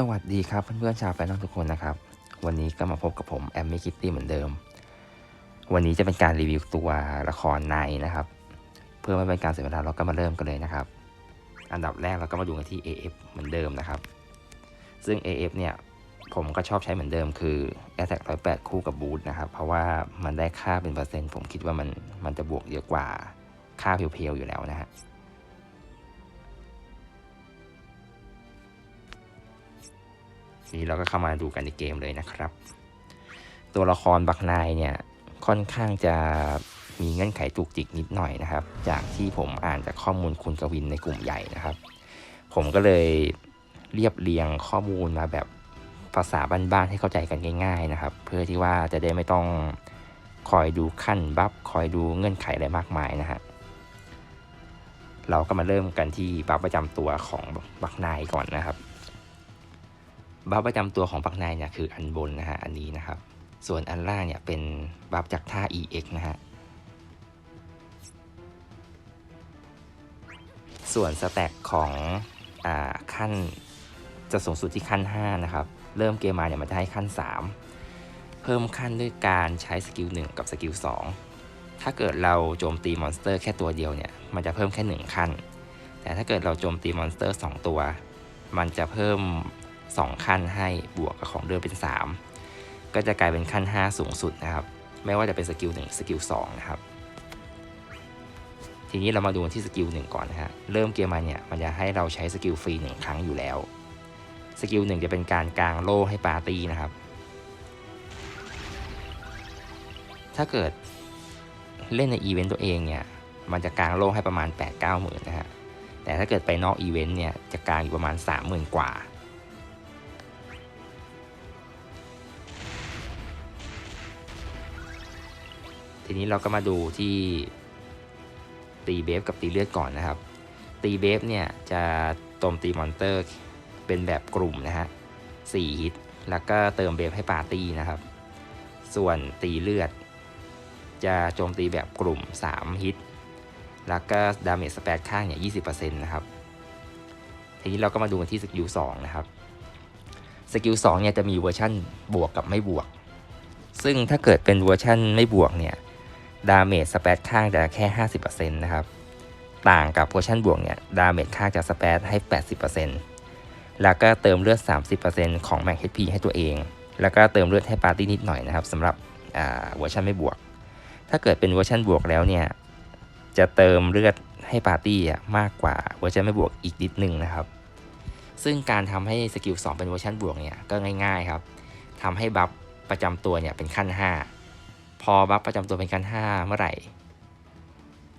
สวัสดีครับเพื่อนๆชาวแฟนน้องทุกคนนะครับ วันนี้ก็มาพบกับผมแอมมี่คิตตี้เหมือนเดิม วันนี้จะเป็นการรีวิวตัวละครในนะครับ เพื่อไม่เป็นการเสียเวลาเราก็มาเริ่มกันเลยนะครับ อันดับแรกเราก็มาดูกันที่ AF เหมือนเดิมนะครับ ซึ่ง AF เนี่ยผมก็ชอบใช้เหมือนเดิมคือ Attack 108 คู่กับบูทนะครับ เพราะว่ามันได้ค่าเป็นเปอร์เซ็นต์ผมคิดว่ามันมันจะบวกเยอะกว่าค่าเพียวๆอยู่แล้วนะฮะ นี้เราก็เข้ามาดูกันในเกมเลยนะครับ ตัวละครบักนายเนี่ยค่อนข้างจะมีเงื่อนไขจุกจิกนิดหน่อยนะครับ จากที่ผมอ่านจากข้อมูลคุณกวินในกลุ่มใหญ่นะครับ ผมก็เลยเรียบเรียงข้อมูลมาแบบภาษาบ้านๆให้เข้าใจกันง่ายๆนะครับ เพื่อที่ว่าจะได้ไม่ต้องคอยดูขั้นบัฟคอยดูเงื่อนไขอะไรมากมายนะฮะเราก็มาเริ่มกันที่บัฟประจำตัวของบักนายก่อนนะครับ บัฟประจำตัวของปักนายเนี่ยคืออันบนนะฮะอันนี้นะครับ ส่วนอันล่างเนี่ยเป็นบัฟจากท่า EX นะฮะส่วนสแต็กของอขั้นจะสูงสุดที่ขั้น 5 นะครับ เริ่มเกมมาเนี่ยมันจะให้ขั้น 3 เพิ่มขั้นด้วยการใช้สกิล 1 กับสกิล 2 ถ้าเกิดเราโจมตีมอนสเตอร์แค่ตัวเดียวเนี่ย มันจะเพิ่มแค่ 1 ขั้น แต่ถ้าเกิดเราโจมตีมอนสเตอร์ 2 ตัว มันจะเพิ่ม 2 ขั้นให้บวกกับของเดิมเป็น 3 ก็จะกลายเป็นขั้น 5 สูงสุดนะครับ ไม่ว่าจะเป็นสกิล1สกิล2นะครับ ทีนี้เรามาดูที่สกิล1ก่อนนะฮะ เริ่มเกมมาเนี่ยมันจะให้เราใช้สกิลฟรี 1 ครั้งอยู่แล้ว สกิล1จะเป็นการกางโล่ให้ปาร์ตี้นะครับ ถ้าเกิดเล่นในอีเวนต์ตัวเองเนี่ย มันจะกางโล่ให้ประมาณ 8-9หมื่นนะฮะ แต่ถ้าเกิดไปนอกอีเวนต์เนี่ย จะกางอยู่ประมาณ 30,000 กว่า ทีนี้เราก็มาดูที่ตีเบฟกับตีเลือดก่อนนะครับ ตีเบฟเนี่ยจะโจมตีมอนเตอร์เป็นแบบกลุ่มนะฮะสี่ฮิต แล้วก็เติมเบฟให้ปาร์ตี้นะครับ ส่วนตีเลือด จะโจมตีแบบกลุ่ม 3 ฮิต แล้วก็ดาเมจสเปซข้างเนี่ย20%นะครับ ทีนี้เราก็มาดูกันที่สกิล2นะครับ สกิล2เนี่ยจะมีเวอร์ชั่นบวกกับไม่บวก ซึ่งถ้าเกิดเป็นเวอร์ชั่นไม่บวกเนี่ย ดาเมจสเปซข้างจะแค่ 50%นะครับ ต่างกับเวอร์ชันบวกเนี่ย ดาเมจข้างจะสเปซให้ 80%แล้วก็เติมเลือด 30%ของแม็ก HP ให้ตัวเอง แล้วก็เติมเลือดให้ปาร์ตี้นิดหน่อยนะครับสำหรับเวอร์ชันไม่บวก ถ้าเกิดเป็นเวอร์ชันบวกแล้วเนี่ย จะเติมเลือดให้ปาร์ตี้มากกว่าเวอร์ชันไม่บวกอีกนิดนึงนะครับ ซึ่งการทำให้สกิล2เป็นเวอร์ชันบวกเนี่ยก็ง่ายๆครับทำให้บัฟประจำตัวเนี่ยเป็นขั้น 5 พอบัฟประจำตัวเป็นขั้น5เมื่อไหร่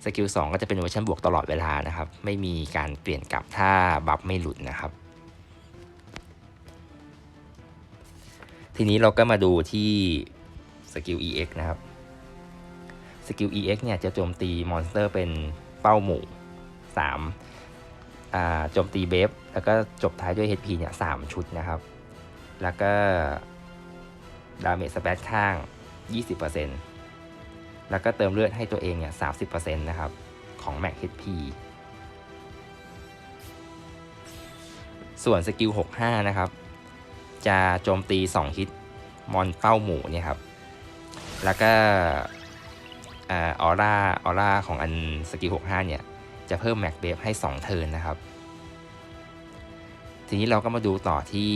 สกิล2ก็จะเป็นเวอร์ชันบวกตลอดเวลานะครับ ไม่มีการเปลี่ยนกลับถ้าบัฟไม่หลุดนะครับ ทีนี้เราก็มาดูที่สกิล EX นะครับสกิล EX เนี่ยจะโจมตีมอนสเตอร์เป็นเป้าหมู่3อ่าโจมตีเบฟแล้วก็จบท้ายด้วย HP เนี่ยสชุดนะครับ แล้วก็ดาเมจสเปซข้าง 20%แล้วก็เติมเลือดให้ตัวเองเนี่ย30%นะครับของ Max HP ส่วนสกิล 65 นะครับ จะโจมตี 2 ฮิต มอนเป้าหมูเนี่ยครับ แล้วก็ออร่า ออร่าของอันสกิล 65 เนี่ย จะเพิ่มแม็กเบฟให้ 2 เทิร์นนะครับ ทีนี้เราก็มาดูต่อที่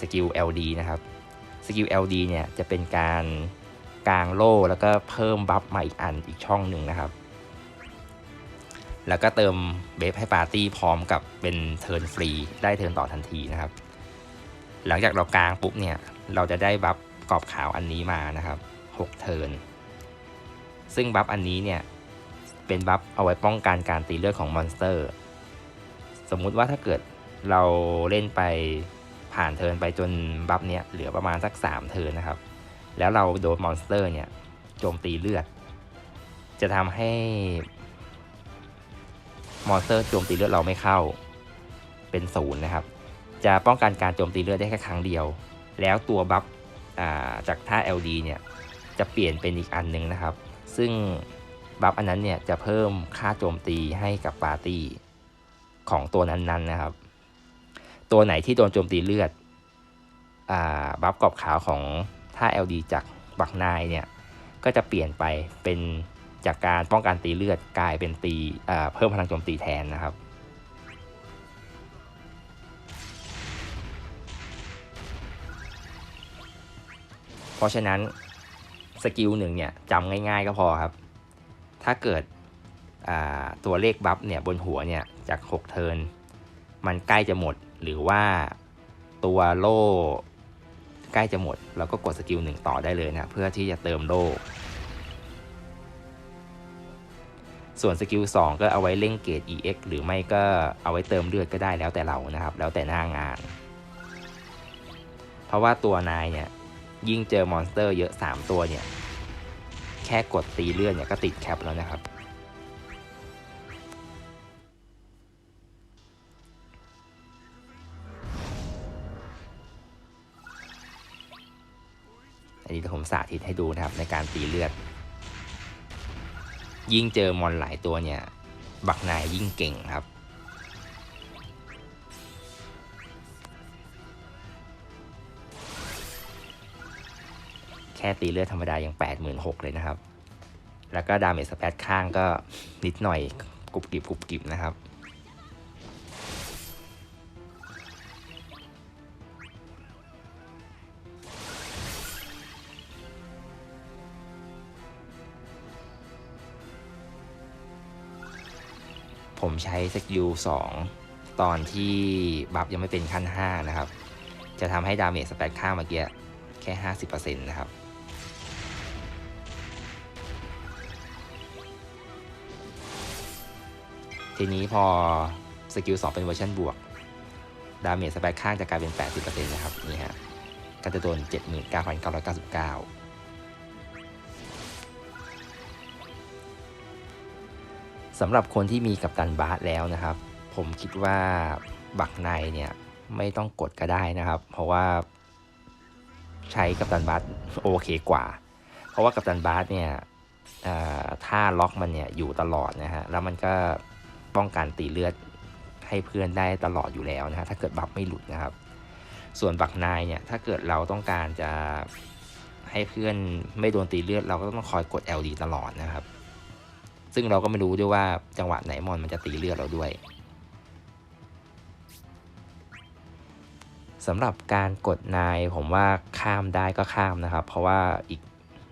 สกิล LD นะครับ สกิล LD เนี่ยจะเป็นการกลางโล่แล้วก็เพิ่มบัฟมาอีกอันอีกช่องหนึ่งนะครับ แล้วก็เติมเบฟให้ปาร์ตี้พร้อมกับเป็นเทิร์นฟรีได้เทิร์นต่อทันทีนะครับ หลังจากเรากางปุ๊บเนี่ยเราจะได้บัฟกรอบขาวอันนี้มานะครับ 6 เทิร์น ซึ่งบัฟอันนี้เนี่ยเป็นบัฟเอาไว้ป้องกันการตีเลือดของมอนสเตอร์ สมมุติว่าถ้าเกิดเราเล่นไป ผ่านเทินไปจนบัฟเนี้ยเหลือประมาณสัก 3 เทินนะครับ แล้วเราโดนมอนสเตอร์เนี่ยโจมตีเลือด จะทำให้มอนสเตอร์โจมตีเลือดเราไม่เข้าเป็นศูนย์นะครับ จะป้องกันการโจมตีเลือดได้แค่ครั้งเดียว แล้วตัวบัฟจากท่า LD เนี่ยจะเปลี่ยนเป็นอีกอันหนึ่งนะครับ ซึ่งบัฟอันนั้นเนี่ยจะเพิ่มค่าโจมตีให้กับปาร์ตี้ของตัวนั้นๆนะครับ ตัวไหนที่โดนโจมตีเลือดอบัฟกรอบขาวของท่า LD จากบักนายเนี่ย ก็จะเปลี่ยนไปเป็นจากการป้องกันตีเลือดกลายเป็นตีเพิ่มพลังโจมตีแทนนะครับ เพราะฉะนั้นสกิลหนึ่งเนี่ยจำง่ายๆก็พอครับ ถ้าเกิดตัวเลขบัฟเนี่ยบนหัวเนี่ยจาก 6 เทิร์น มันใกล้จะหมดหรือว่าตัวโล่ใกล้จะหมดเราก็กดสกิลหนึ่งต่อได้เลยนะเพื่อที่จะเติมโล่ส่วนสกิล2ก็เอาไว้เร่งเกรด EX หรือไม่ก็เอาไว้เติมเลือดก็ได้แล้วแต่เรานะครับ แล้วแต่หน้างาน เพราะว่าตัวนายเนี่ยยิ่งเจอมอนสเตอร์เยอะ 3 ตัวเนี่ย แค่กดตีเลือดเนี่ยก็ติดแคปแล้วนะครับ อันนี้ผมสาธิตให้ดูนะครับในการตีเลือด ยิ่งเจอมอนหลายตัวเนี่ย บักนายยิ่งเก่งครับ แค่ตีเลือดธรรมดายัง 86,000เลยนะครับ แล้วก็ดาเมจสเปซข้างก็นิดหน่อยกรุบกริบกรุบกริบนะครับ ผมใช้สกิล2ตอนที่บัฟยังไม่เป็นขั้น 5 นะครับ จะทำให้ดาเมจสเปซข้างเมื่อกี้แค่ 50%นะครับทีนี้พอสกิล2เป็นเวอร์ชันบวก ดาเมจสเปซข้างจะกลายเป็น 80%นะครับ นี่ฮะก็จะโดน 79,999 สำหรับคนที่มีกัปตันบาสแล้วนะครับ ผมคิดว่าบักในเนี่ยไม่ต้องกดก็ได้นะครับ เพราะว่าใช้กัปตันบาสโอเคกว่า เพราะว่ากัปตันบาสเนี่ยเอ่อท่าล็อกมันเนี่ยอยู่ตลอดนะฮะแล้วมันก็ป้องกันตีเลือดให้เพื่อนได้ตลอดอยู่แล้วนะฮะถ้าเกิดบัฟไม่หลุดนะครับ ส่วนบักนายเนี่ยถ้าเกิดเราต้องการจะให้เพื่อนไม่โดนตีเลือดเราก็ต้องคอยกด LD ตลอดนะครับ ซึ่งเราก็ไม่รู้ด้วยว่าจังหวะไหนมอนมันจะตีเลือดเราด้วยสำหรับการกดนายผมว่าข้ามได้ก็ข้ามนะครับ เพราะว่าอีก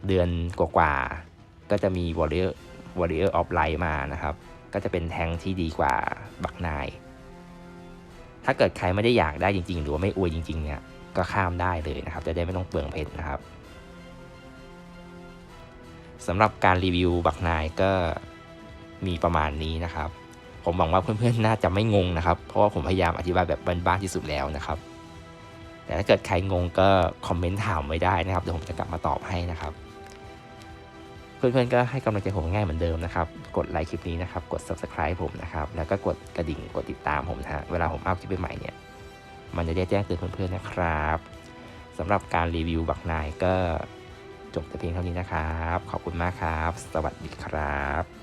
เดือนกว่าๆก็จะมี Warrior Warrior of Light มานะครับ ก็จะเป็นแทงที่ดีกว่าบักนาย ถ้าเกิดใครไม่ได้อยากได้จริง ๆ หรือว่าไม่อวยจริง ๆ เนี่ยก็ข้ามได้เลยนะครับ จะได้ไม่ต้องเปลืองเพชรนะครับสำหรับการรีวิวบักนายก็ มีประมาณนี้นะครับ ผมหวังว่าเพื่อนๆน่าจะไม่งงนะครับ เพราะว่าผมพยายามอธิบายแบบบ้านๆที่สุดแล้วนะครับ แต่ถ้าเกิดใครงงก็คอมเมนต์ถามไว้ได้นะครับเดี๋ยวผมจะกลับมาตอบให้นะครับเพื่อนๆก็ให้กำลังใจผมง่ายเหมือนเดิมนะครับ กดไลค์คลิปนี้นะครับ กด subscribe ผมนะครับ แล้วก็กดกระดิ่ง กดติดตามผมนะฮะ เวลาผมอัพคลิปใหม่เนี่ย มันจะได้แจ้งเตือนเพื่อนๆนะครับสำหรับการรีวิวบักนายก็จบแต่เพียงเท่านี้นะครับ ขอบคุณมากครับ สวัสดีครับ